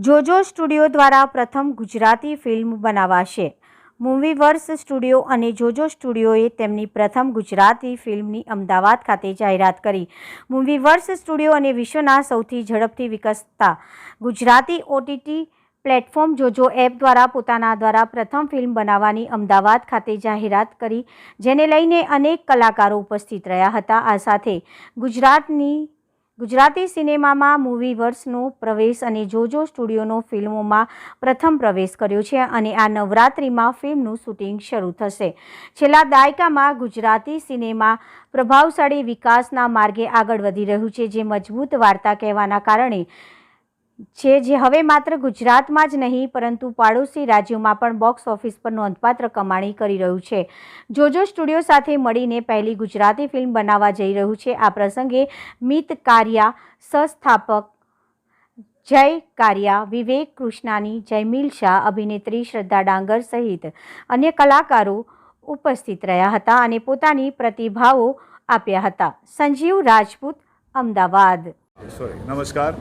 જોજો સ્ટુડિયો દ્વારા પ્રથમ ગુજરાતી ફિલ્મ બનાવાશે. મૂવીવર્સ સ્ટુડિયો અને જોજો સ્ટુડિયોએ તેમની પ્રથમ ગુજરાતી ફિલ્મની અમદાવાદ ખાતે જાહેરાત કરી. મૂવીવર્સ સ્ટુડિયો અને વિશ્વના સૌથી ઝડપથી વિકસતા Gujarati OTT platform JoJo app દ્વારા પોતાના દ્વારા પ્રથમ ફિલ્મ બનાવવાની અમદાવાદ ખાતે જાહેરાત કરી, જેને લઈને અનેક કલાકારો ઉપસ્થિત રહ્યા હતા. આ સાથે ગુજરાતની ગુજરાતી સિનેમામાં મૂવી વર્ષનો પ્રવેશ અને જોજો સ્ટુડિયોનો ફિલ્મોમાં પ્રથમ પ્રવેશ કર્યો છે અને આ નવરાત્રિમાં ફિલ્મનું શૂટિંગ શરૂ થશે. છેલ્લા દાયકામાં ગુજરાતી સિનેમા પ્રભાવશાળી વિકાસના માર્ગે આગળ વધી રહ્યું છે, જે મજબૂત વાર્તા કહેવાના કારણે છે જે હવે માત્ર ગુજરાતમાં જ નહીં, પરંતુ પાડોશી રાજ્યોમાં પણ બોક્સ ઓફિસ પર નોંધપાત્ર કમાણી કરી રહ્યું છે. જોજો સ્ટુડિયો સાથે મળીને પહેલી ગુજરાતી ફિલ્મ બનાવવા જઈ રહ્યું છે. આ પ્રસંગે મિત કારિયા સહસ્થાપક જય કારિયા, વિવેક કૃષ્ણાની, જયમીલ શાહ, અભિનેત્રી શ્રદ્ધા ડાંગર સહિત અન્ય કલાકારો ઉપસ્થિત રહ્યા હતા અને પોતાની પ્રતિભાવો આપ્યા હતા. સંજીવ રાજપૂત, અમદાવાદ. सॉरी नमस्कार।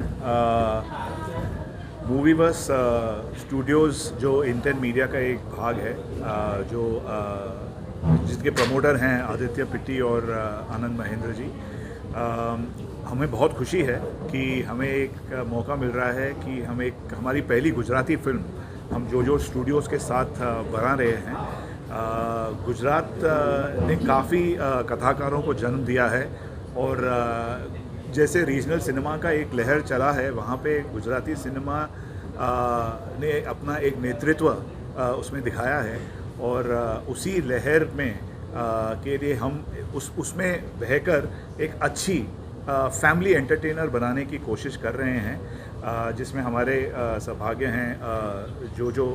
मूवी बस स्टूडियोज़ जो इंटेन मीडिया का एक भाग है अ, जो अ, जिसके प्रमोटर हैं आदित्य पिट्टी और आनंद महेंद्र जी। अ, हमें बहुत खुशी है कि हमें एक मौका मिल रहा है कि हम एक हमारी पहली गुजराती फ़िल्म हम जो जो स्टूडियोज़ के साथ बना रहे हैं। गुजरात ने काफ़ी कथाकारों को जन्म दिया है और जैसे रीजनल सिनेमा का एक लहर चला है, वहाँ पे गुजराती सिनेमा ने अपना एक नेतृत्व उसमें दिखाया है और उसी लहर में के लिए हम उस, उसमें बहकर एक अच्छी फैमिली एंटरटेनर बनाने की कोशिश कर रहे हैं जिसमें हमारे सौभाग्य हैं जो जो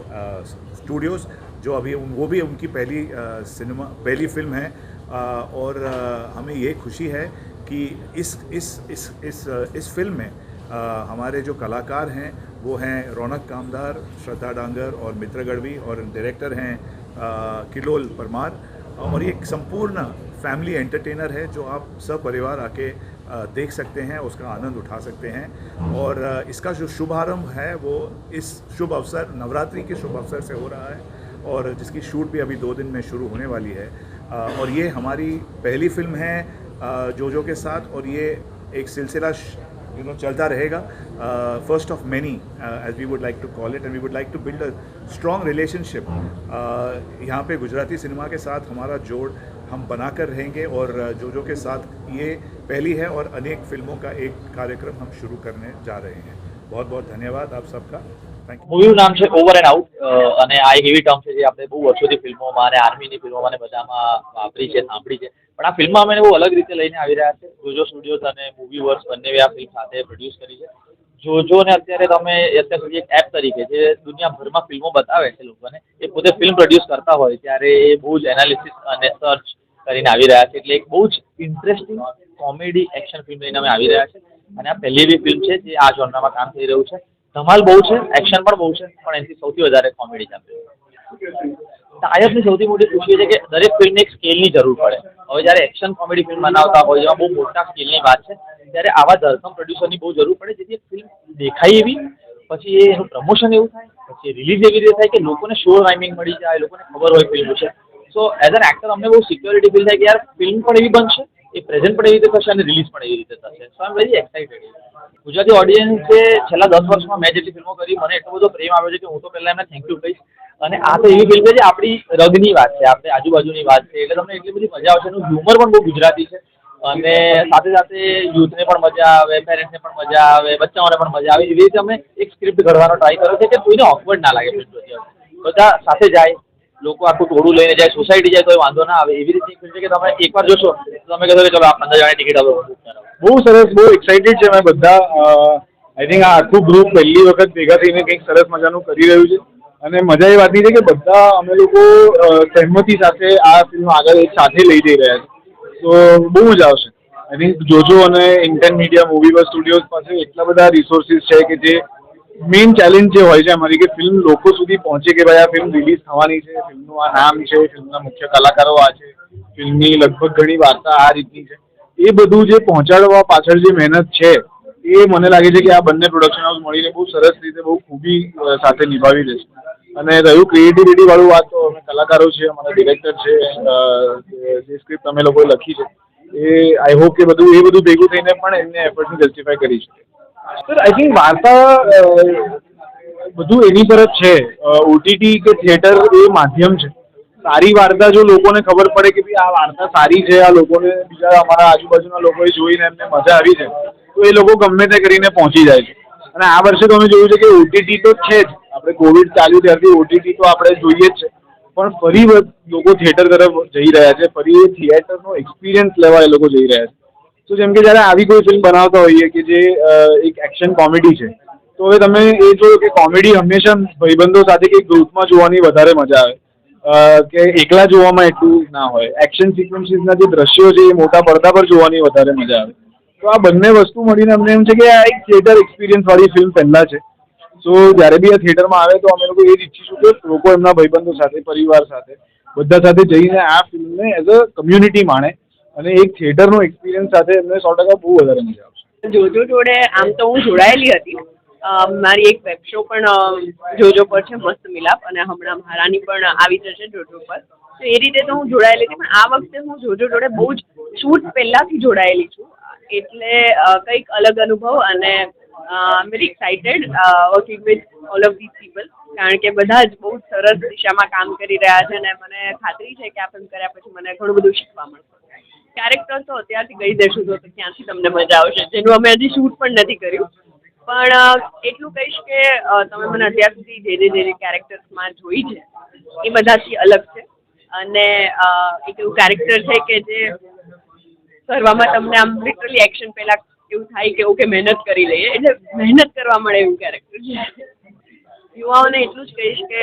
स्टूडियोज़ जो अभी वो भी उनकी पहली सिनेमा, पहली फ़िल्म है और हमें ये खुशी है कि इस इस इस इस इस फ़िल्म में अ, हमारे जो कलाकार हैं वो हैं रौनक कामदार श्रद्धा डांगर और मित्र गढ़वी और डायरेक्टर हैं किलोल परमार। और ये एक संपूर्ण फैमिली एंटरटेनर है जो आप सब परिवार आके देख सकते हैं उसका आनंद उठा सकते हैं। और इसका जो शुभारंभ है वो इस शुभ अवसर नवरात्रि के शुभ अवसर से हो रहा है और जिसकी शूट भी अभी दो दिन में शुरू होने वाली है। और ये हमारी पहली फ़िल्म है जोजो के साथ और ये एक सिलसिला यू नो चलता रहेगा। First of many as we would like to call it and we would like to build a strong relationship यहाँ पे गुजराती सिनेमा के साथ हमारा जोड़ हम बनाकर रहेंगे और जोजो के साथ ये पहली है और अनेक फ़िल्मों का एक कार्यक्रम हम शुरू करने जा रहे हैं। बहुत बहुत धन्यवाद आप सबका। મૂવીનું નામ છે ઓવર એન્ડ આઉટ અને આ એક એવી ટર્મ છે જે આપણે બહુ વર્ષોથી ફિલ્મોમાં અને આર્મીની ફિલ્મોમાં અને બધામાં વાપરી છે, સાંભળી છે. પણ આ ફિલ્મમાં અમે બહુ અલગ રીતે લઈને આવી રહ્યા છે. જોજો સ્ટુડિયોઝ અને મૂવી વર્સ બંને આ ફિલ્મ સાથે પ્રોડ્યુસ કરી છે. જોજોને અત્યારે તમે અત્યાર સુધી એક એપ તરીકે જે દુનિયાભરમાં ફિલ્મો બતાવે છે લોકોને, એ પોતે ફિલ્મ પ્રોડ્યુસ કરતા હોય ત્યારે એ બહુ જ એનાલિસિસ અને સર્ચ કરીને આવી રહ્યા છે. એટલે એક બહુ જ ઇન્ટરેસ્ટિંગ કોમેડી એક્શન ફિલ્મ લઈને અમે આવી રહ્યા છે. અને આ પહેલી એવી ફિલ્મ છે જે આ જોનરામાં કામ થઈ રહ્યું છે. ધમાલ બહુ છે એક્શન પણ બહુ છે, પણ એનાથી સૌથી વધારે કોમેડી ચાલી ટાયપની સૌથી મોટી ખુશી છે કે દરેક ફિલ્મને એક સ્કેલની જરૂર પડે. હવે જ્યારે એક્શન કોમેડી ફિલ્મ બનાવતા હોય એમાં બહુ મોટા સ્કેલની વાત છે, ત્યારે આવા ધરખમ પ્રોડ્યુસરની બહુ જરૂર પડે, જેથી ફિલ્મ દેખાય એવી, પછી એનું પ્રમોશન એવું થાય, પછી રિલીઝ એવી રીતે થાય કે લોકોને શો ટાઈમિંગ મળી જાય, લોકોને ખબર હોય ફિલ્મ છે સો એઝ એન એક્ટર અમને બહુ સિક્યોરિટી ફીલ થાય કે યાર ફિલ્મ પણ એવી બનશે એ પ્રેઝન્ટ પણ એવી રીતે થશે અને રિલીઝ પણ એવી રીતે થશે. So I am very excited Gujarati ઓડિયન્સે છેલ્લા દસ વર્ષમાં મેં જેટલી ફિલ્મો કરી, મને એટલો બધો પ્રેમ આવ્યો છે કે હું તો પહેલાં એમને થેન્ક યુ કહીશ. અને આ તો એવી ફિલ્મ છે જે આપણી રગની વાત છે, આપણે આજુબાજુની વાત છે. એટલે તમને એટલી બધી મજા આવશે એનું હ્યુમર પણ બહુ ગુજરાતી છે. અને સાથે સાથે યુથને પણ મજા આવે પેરેન્ટ્સને પણ મજા આવે, બચ્ચાઓને પણ મજા આવે. એવી રીતે અમે એક સ્ક્રિપ્ટ ઘડવાનો ટ્રાય કર્યો છે કે કોઈને ઓકવર્ડ ના લાગે બધા સાથે જાય લોકો આખું ટોળું લઈને જાય સોસાયટી જાય તો વાંધો ના આવે. એવી રીતે ફિલ્મ છે કે તમે એકવાર જોશો, તો તમે કહેશો કે ચલો આપણે જણાની ટિકિટ હવે બહુ સરસ, બહુ એક્સાઇટેડ છે. અમે બધા આઈ થિંક આ આખું ગ્રુપ પહેલી વખત ભેગા થઈને કંઈક સરસ મજાનું કરી રહ્યું છે. અને મજા એ વાતની છે કે બધા અમે લોકો સહેમતી સાથે આ ફિલ્મ આગળ એક સાથે લઈ જઈ રહ્યા છે. તો બહુ મજા આવશે. આઈ થિંક જોજો અને ઇન્ટેન મીડિયા મૂવી બસ સ્ટુડિયોઝ પાસે એટલા બધા રિસોર્સિસ છે કે જે મેઇન ચેલેન્જ જે હોય છે અમારી કે ફિલ્મ લોકો સુધી પહોંચે કે ભાઈ આ ફિલ્મ રિલીઝ થવાની છે ફિલ્મનું આ નામ છે ફિલ્મના મુખ્ય કલાકારો આ છે ફિલ્મની લગભગ ઘણી વાર્તા આ રીતની છે. એ બધું જે પહોંચાડવા પાછળ જે મહેનત છે, એ મને લાગે છે કે આ બંને પ્રોડક્શન હાઉસ મળીને બહુ સરસ રીતે, બહુ ખૂબી સાથે નિભાવી દેશે. અને રહ્યું ક્રિએટિવિટી વાળું વાત તો અમે કલાકારો છે અમારા ડિરેક્ટર છે જે સ્ક્રિપ્ટ અમે લોકોએ લખી છે, એ આઈ હોપ કે બધું, એ બધું ભેગું થઈને પણ એમને એફર્ટને જસ્ટિફાય કરી શકે. સર આઈ થિંક વાર્તા બધું એની પર જ છે. ઓટીટી કે થિયેટર એ માધ્યમ છે. સારી વાર્તા જો લોકોને ખબર પડે કે ભાઈ આ વાર્તા સારી છે, આ લોકોને બીજા અમારા આજુબાજુના લોકોએ જોઈને એમને મજા આવી છે, તો એ લોકો ગમે તે કરીને પહોંચી જાય છે. અને આ વર્ષે તો અમે જોયું છે કે ઓટીટી તો છે જ. આપણે કોવિડ ચાલ્યું ત્યારથી ઓટીટી તો આપણે જોઈએ જ છે. પણ ફરી લોકો થિયેટર તરફ જઈ રહ્યા છે. ફરી એ થિયેટરનો એક્સપિરિયન્સ લેવા એ લોકો જઈ રહ્યા છે. તો જેમ કે જ્યારે આવી કોઈ ફિલ્મ બનાવતા હોઈએ કે જે એક એક્શન કોમેડી છે, તો હવે તમે એ જોયું કે કોમેડી હંમેશા ભાઈબંધો સાથે કે ગ્રુપમાં જોવાની વધારે મજા આવે. કે એકલા જોવામાં એટલું ના હોય. એક્શન સિક્વન્સીસના જે દ્રશ્યો છે એ મોટા પડદા પર જોવાની વધારે મજા આવે. તો આ બંને વસ્તુ મળીને અમને એમ છે કે આ એક થિયેટર એક્સપિરિયન્સ વાળી ફિલ્મ પહેલા છે. સો જ્યારે બી આ થિયેટરમાં આવે તો અમે લોકો એ જ ઈચ્છીશું કે લોકો એમના ભાઈબંધો સાથે, પરિવાર સાથે, બધા સાથે જઈને આ ફિલ્મને એઝ અ કમ્યુનિટી માણે. અને એક થિયેટરનો એક્સપિરિયન્સ સાથે એમને સો ટકા બહુ વધારે મજા આવશે. જોજો જોડે, આમ તો હું જોડાયેલી હતી. મારી એક વેબ શો પણ જોજો પર છે, મસ્ત મિલાપ. અને હમણાં મહારાની પણ આવી જશે જોજો પર. તો એ રીતે તો હું જોડાયેલી હતી, પણ આ વખતે હું જોજો જોડે બહુ જ શૂટ પહેલાંથી જોડાયેલી છું. એટલે કંઈક અલગ અનુભવ અને I very excited working with all of this people કારણ કે બધા જ બહુ સરસ દિશામાં કામ કરી રહ્યા છે અને મને ખાતરી છે કે આ ફિલ્મ કર્યા પછી મને ઘણું બધું શીખવા મળશે. કેરેક્ટર તો અત્યારથી કહી દેશું તો ક્યાંથી તમને મજા આવશે, જેનું અમે હજી શૂટ પણ નથી કર્યું. પણ એટલું કહીશ કે તમે મને અત્યાર સુધી જે જે કેરેક્ટર્સમાં જોઈ છે, એ બધાથી અલગ છે. અને એક એવું કેરેક્ટર છે કે જે કરવામાં તમને આમ લિટરલી એક્શન પહેલા એવું થાય કે ઓકે, મહેનત કરી લઈએ. એટલે મહેનત કરવા મળે એવું કેરેક્ટર છે. યુવાઓને એટલું જ કહીશ કે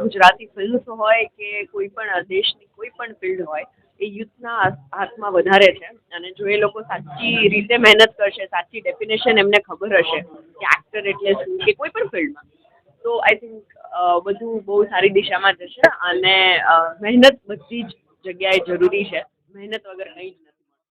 ગુજરાતી ફિલ્મ્સ હોય કે કોઈ પણ દેશની કોઈ પણ ફિલ્ડ હોય એ યુથના હાથમાં વધારે છે. અને જો એ લોકો સાચી રીતે મહેનત કરશે, સાચી ડેફિનેશન એમને ખબર હશે કે એક્ટર એટલે શું કે કોઈ પણ ફિલ્ડમાં તો આઈ થિંક બધું બહુ સારી દિશામાં જશે અને મહેનત બધી જ જગ્યાએ જરૂરી છે. મહેનત વગર કંઈ જ નથી.